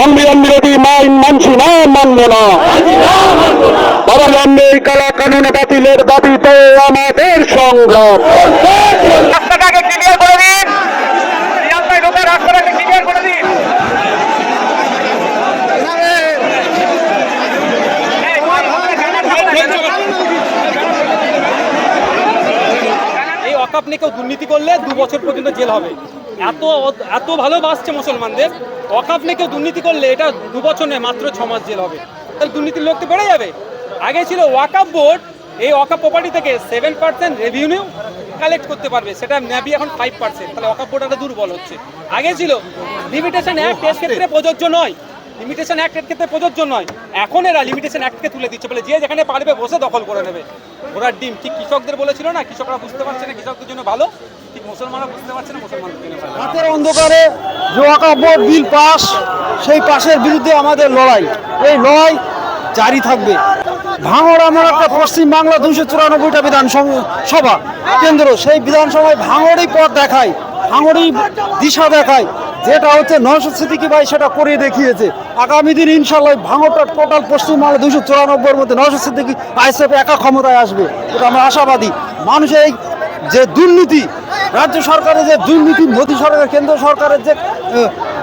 সংবিধান বিরোধী মাইন মানছি না মানব না। অবিলম্বে এই কালা কানুন বাতিলের দাবিতে আমাদের সংগ্রাম রাস্তাটাকে ক্লিয়ার করে দিন রাস্তায় ঢোকার রাস্তাটাকে ক্লিয়ার করে দিন এই অকাপ নিয়ে কেউ দুর্নীতি করলে দু বছর পর্যন্ত জেল হবে। এত এত ভালোবাসছে মুসলমানদের। অকাপ নিয়ে কেউ দুর্নীতি করলে এটা দু বছর নয় মাত্র ছ মাস জেল হবে। তাহলে দুর্নীতির লোক তো বেড়ে যাবে। আগে ছিল ওয়াকাপ বোর্ড এই ওয়াকাপ প্রপার্টি থেকে সেভেন পার্সেন্ট রেভিনিউ কালেক্ট করতে পারবে। সেটা ন্যাবি এখন ফাইভ পার্সেন্ট তাহলে ওয়াকাপ বোর্ড একটা দুর্বল হচ্ছে। আগে ছিল লিমিটেশন অ্যাক্ট এর ক্ষেত্রে প্রযোজ্য নয়। লিমিটেশন অ্যাক্টের ক্ষেত্রে প্রযোজ্য নয়। এখন এরা লিমিটেশন অ্যাক্টকে তুলে দিচ্ছে বলে যে যেখানে পারবে বসে দখল করে নেবে। ঘোড়ার ডিম, ঠিক কৃষকদের বলেছিল না? কৃষকরা বুঝতে পারছে না, কৃষকদের জন্য ভালো। ঠিক মুসলমানরা বুঝতে পারছে না, মুসলমানদের জন্য রাতের অন্ধকারে যে ওয়াকা বিল পাস, সেই পাশের বিরুদ্ধে আমাদের লড়াই। এই লড়াই জারি থাকবে। ভাঙড় আমার একটা পশ্চিম বাংলা দুশো চুরানব্বইটা বিধানসভা কেন্দ্র, সেই বিধানসভায় ভাঙড়ই পথ দেখায়, ভাঙড়ই দিশা দেখায়। যেটা হচ্ছে নয়শো সিদ্দিকি ভাই সেটা করে দেখিয়েছে। আগামী দিন ইনশাল্লাহ ভাঙড়টা টোটাল পশ্চিমবাংলা দুশো চুরানব্বইয়ের মধ্যে নয়শো সিদ্দিকি আইসেফ একা ক্ষমতায় আসবে, এটা আমরা আশাবাদী। মানুষ এই যে দুর্নীতি, রাজ্য সরকারের যে দুর্নীতি, মোদী সরকার, কেন্দ্র সরকারের যে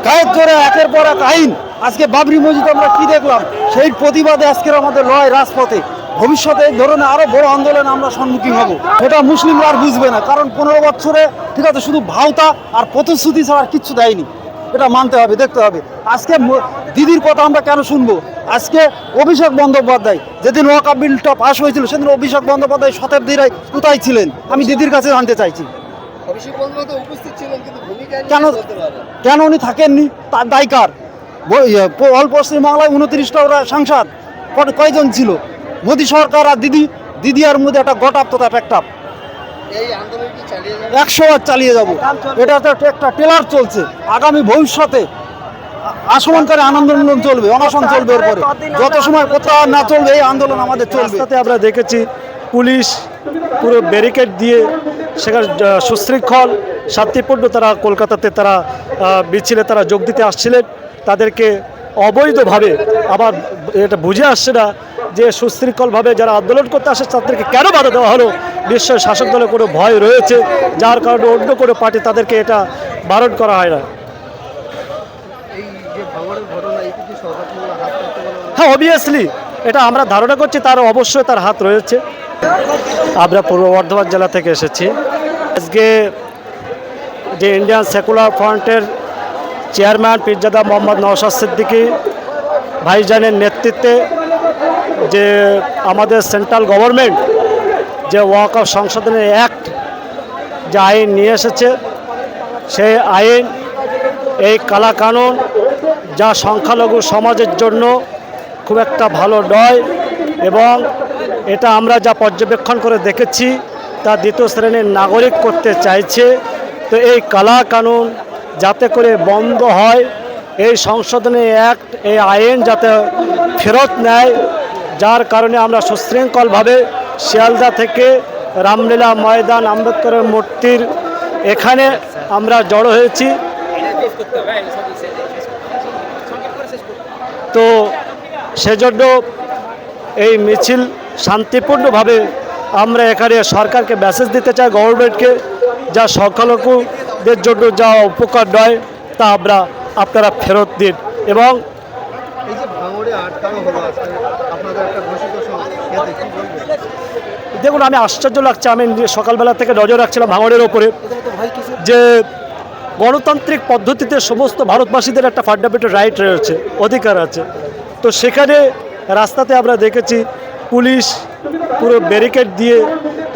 গায়ের জোরে একের পর এক আইন, আজকে বাবরি মসজিদ আমরা কি দেখলাম? সেই প্রতিবাদে আজকের আমাদের লড়াই রাজপথে। ভবিষ্যতে এই ধরনের আরও বড় আন্দোলনে আমরা সম্মুখীন হব। এটা মুসলিমরা আর বুঝবে না কারণ পনেরো বছরে ঠিক আছে শুধু ভাওতা আর প্রতিশ্রুতি ছাড়া কিচ্ছু দেয়নি। এটা মানতে হবে দেখতে হবে। আজকে দিদির কথা আমরা কেন শুনব? আজকে অভিষেক বন্দ্যোপাধ্যায় যেদিন ওয়াকা বিলটা পাশ হয়েছিল সেদিন অভিষেক বন্দ্যোপাধ্যায় শতাব্দীরাই কোথায় ছিলেন? আমি দিদির কাছে জানতে চাইছি। কেন কেন উনি থাকেননি? তার দায়কার ইয়ে, অল পশ্চিম বাংলায় উনত্রিশটা ওরা সাংসদ কয়জন ছিল? মোদী সরকার আর দিদি দিদি আর মধ্যে একটা গটাপ চালিয়ে যাবেন একশো বার চালিয়ে যাব। এটা তো একটা টেলার চলছে। আগামী ভবিষ্যতে আসমনকারী আন্দোলন চলবে, অনশন চলবে এরপরে যত সময় প্রত্যাহার না চলবে, এই আন্দোলন আমাদের চলবে। আমরা দেখেছি, পুলিশ পুরো ব্যারিকেড দিয়ে সেখানে সুশৃঙ্খল, শান্তিপূর্ণ তারা কলকাতাতে তারা মিছিলে তারা যোগ দিতে আসছিলেন। তাদেরকে অবৈধভাবে আবার এটা বুঝে আসছে না যে সুশৃঙ্খলভাবে যারা আন্দোলন করতে আসে, তাদেরকে কেন বাধা দেওয়া হলো? নিশ্চয় শাসক দলের কোনো ভয় রয়েছে, যার কারণে অন্য কোনো পার্টি তাদেরকে এটা বারণ করা হয় না। হ্যাঁ অবভিয়াসলি এটা আমরা ধারণা করছি, তার অবশ্যই তার হাত রয়েছে। আমরা পূর্ব বর্ধমান জেলা থেকে এসেছি। আজকে যে ইন্ডিয়ান সেকুলার ফ্রন্টের চেয়ারম্যান পীরজাদা মোহাম্মদ নওশাদ সিদ্দিকী ভাইজানের নেতৃত্বে যে আমাদের সেন্ট্রাল গভর্নমেন্ট যে ওয়াক অফ সংশোধনের অ্যাক্ট যে আইন নিয়ে এসেছে, সেই আইন, এই কালা কানুন যা সংখ্যালঘু সমাজের জন্য খুব একটা ভালো নয় এবং এটা আমরা যা পর্যবেক্ষণ করে দেখেছি তা দ্বিতীয় শ্রেণির নাগরিক করতে চাইছে। তো এই কালা কানুন যাতে করে বন্ধ হয়, এই সংশোধনী অ্যাক্ট, এই আইন যাতে ফেরত নেয় যার কারণে আমরা সুশৃঙ্খলভাবে শিয়ালদা থেকে রামলীলা ময়দান আম্বেদকরের মূর্তির এখানে আমরা জড়ো হয়েছি। তো সেজন্য এই মিছিল শান্তিপূর্ণভাবে আমরা এখানে সরকারকে মেসেজ দিতে চাই গভর্নমেন্টকে যা সংখ্যালঘুদের জন্য যা উপকার নয় তা আমরা আপনারা ফেরত দিন। এবং এই যে ভাঙড়ে আটকানো হলো আপনাদের একটা ঘোষিত দেখুন, আমি আশ্চর্য লাগছে, আমি সকালবেলা থেকে নজর রাখছিলাম ভাঙড়ের ওপরে। যে গণতান্ত্রিক পদ্ধতিতে সমস্ত ভারতবাসীদের একটা ফান্ডামেন্টাল রাইট রয়েছে, অধিকার আছে। তো সেখানে রাস্তাতে আমরা দেখেছি পুলিশ, পুরো ব্যারিকেড দিয়ে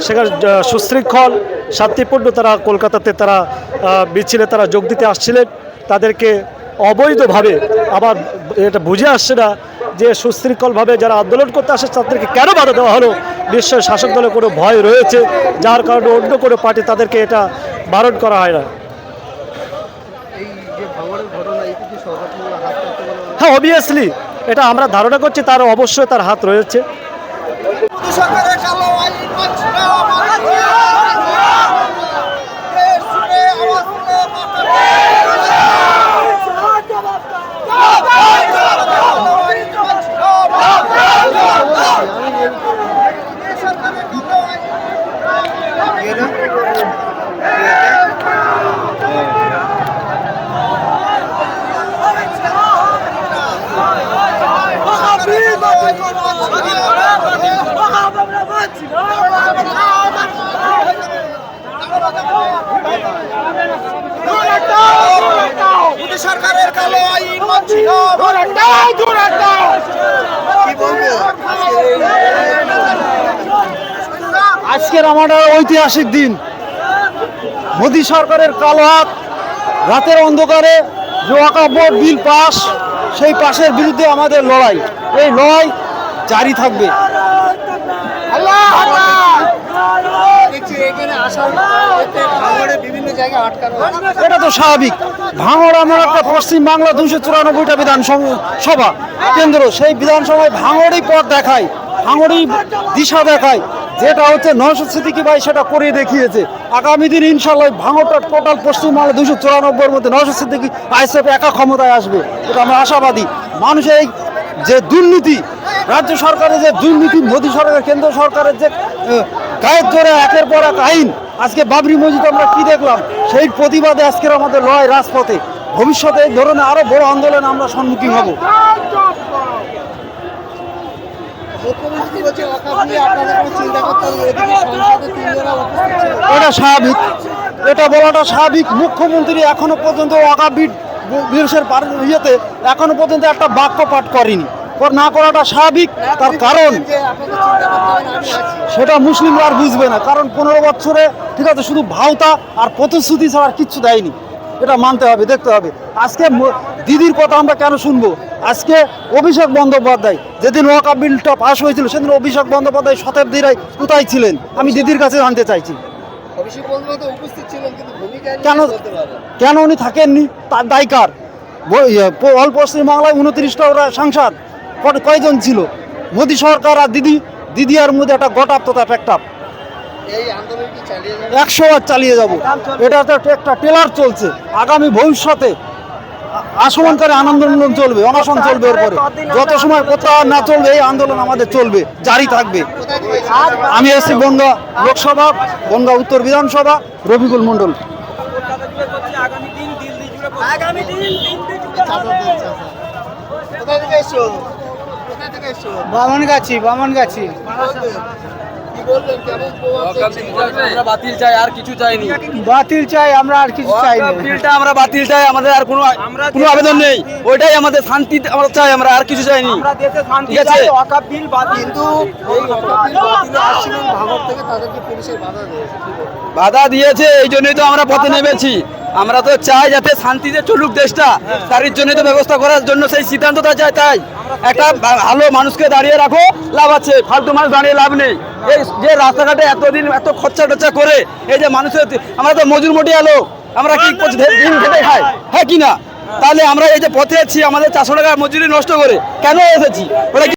সেখানে সুশৃঙ্খল, শান্তিপূর্ণ তারা কলকাতাতে তারা মিছিলে তারা যোগ দিতে আসছিলেন। তাদেরকে অবৈধভাবে আবার এটা বুঝে আসছে না যে সুশৃঙ্খলভাবে যারা আন্দোলন করতে আসে তাদেরকে কেন বাধা দেওয়া হলো? নিশ্চয় শাসক দলের কোনো ভয় রয়েছে, যার কারণে অন্য কোনো পার্টি তাদেরকে এটা বারণ করা হয় না। হ্যাঁ অবভিয়াসলি এটা আমরা ধারণা করছি তার অবশ্যই তার হাত রয়েছে। সরকারের কালো আইন আজকের আমাদের ঐতিহাসিক দিন। মোদী সরকারের কালো হাত, রাতের অন্ধকারে যে অকাব্য বিল পাস, সেই পাশের বিরুদ্ধে আমাদের লড়াই। এই লড়াই জারি থাকবে। এটা তো স্বাভাবিক। ভাঙড় আমার একটা পশ্চিম বাংলা দুশো চুরানব্বইটা বিধানসভা সভা। কেন্দ্র সেই বিধানসভায় ভাঙড়ই পথ দেখায় ভাঙড়ই দিশা দেখায়। যেটা হচ্ছে নয়শো সিদ্দিকি ভাই সেটা করে দেখিয়েছে। আগামী দিন ইনশাল্লাহ ভাঙড়টা টোটাল পশ্চিমবাংলা দুশো চুরানব্বইয়ের মধ্যে নয়শো সিদ্দিকি আইসেফ একা ক্ষমতায় আসবে। এটা আমরা আশাবাদী। মানুষের এই যে দুর্নীতি, রাজ্য সরকারের যে দুর্নীতি, মোদী সরকার, কেন্দ্র সরকারের যে গায়ের জোরে একের পর এক আইন, আজকে বাবরি মসজিদ আমরা কি দেখলাম? সেই প্রতিবাদে আজকের আমাদের লড়াই রাজপথে। ভবিষ্যতে এই ধরনের আরও বড় আন্দোলন আমরা সম্মুখীন হব। এটা স্বাভাবিক। এটা বলাটা স্বাভাবিক। মুখ্যমন্ত্রী এখনও পর্যন্ত অকাবিট বিদেশের ইয়েতে এখনও পর্যন্ত একটা বাক্য পাঠ করেনি। না করাটা স্বাভাবিক, তার কারণ সেটা মুসলিমরা আর বুঝবে না। কারণ পনেরো বছরে, ঠিক আছে, শুধু ভাওতা আর প্রতিশ্রুতি ছাড়া কিচ্ছু দেয়নি। এটা মানতে হবে, দেখতে হবে। আজকে দিদির কথা আমরা কেন শুনব? আজকে অভিষেক বন্দ্যোপাধ্যায়, যেদিন ওয়াকা বিলটা পাস হয়েছিল, সেদিন অভিষেক বন্দ্যোপাধ্যায় শতাব্দীরাই কোথায় ছিলেন? আমি দিদির কাছে জানতে চাইছি। অভিষেক বন্দ্যোপাধ্যায় উপস্থিত ছিলেন কিন্তু কেন কেন উনি থাকেননি? তার দায়কার ইয়ে, অল পশ্চিম বাংলায় উনত্রিশটা ওরা সাংসদ। কয়জন ছিল? মোদী সরকার আর দিদি। দিদি আর মধ্যে একটা গটাপ চালিয়ে যাবেন একশো বার চালিয়ে যাব। এটা তো একটা টেলার চলছে। আগামী ভবিষ্যতে আ- আসমানকারী আন্দোলন চলবে অনশন চলবে এরপরে যত সময় প্রত্যাহার না চলবে এই আন্দোলন আমাদের চলবে জারি থাকবে? আমি এসেছি বনগা লোকসভা বনগা উত্তর বিধানসভা রবিকুল মণ্ডল। দিচ্ছে, চাচা। কোথায় থেকে এসছো? কোথায় থেকে এসছো? বামন গাছি বামন গাছি বাতিল চাই আর কিছু চাইনি। বাতিল চাই আমরা আর কিছু চাই আমরা বাতিল চাই আমাদের আর কোনো কোনো আবেদন নেই। ওইটাই আমাদের শান্তি আমরা চাই আমরা আর কিছু চাইনি। ঠিক আছে? কিন্তু থেকে তাদেরকে পুলিশের বাধা দিয়েছে। বাধা দিয়েছে এই জন্যই তো আমরা পথে নেমেছি। আমরা তো চাই যাতে শান্তিতে চলুক দেশটা। তার জন্যই তো ব্যবস্থা করার জন্য সেই সিদ্ধান্তটা চাই, তাই। একটা ভালো মানুষকে দাঁড়িয়ে রাখো, লাভ আছে। ফালতু মানুষ দাঁড়িয়ে লাভ নেই। এই যে রাস্তাঘাটে এতদিন এত খরচা টচ্চা করে, এই যে মানুষের আমরা তো মজুর মটিয়া আলো। আমরা কি করছি? দিন খেটে খাই? হ্যাঁ কি না? তাহলে আমরা এই যে পথে আছি, আমাদের চারশো টাকা মজুরি নষ্ট করে কেন এসেছি? কি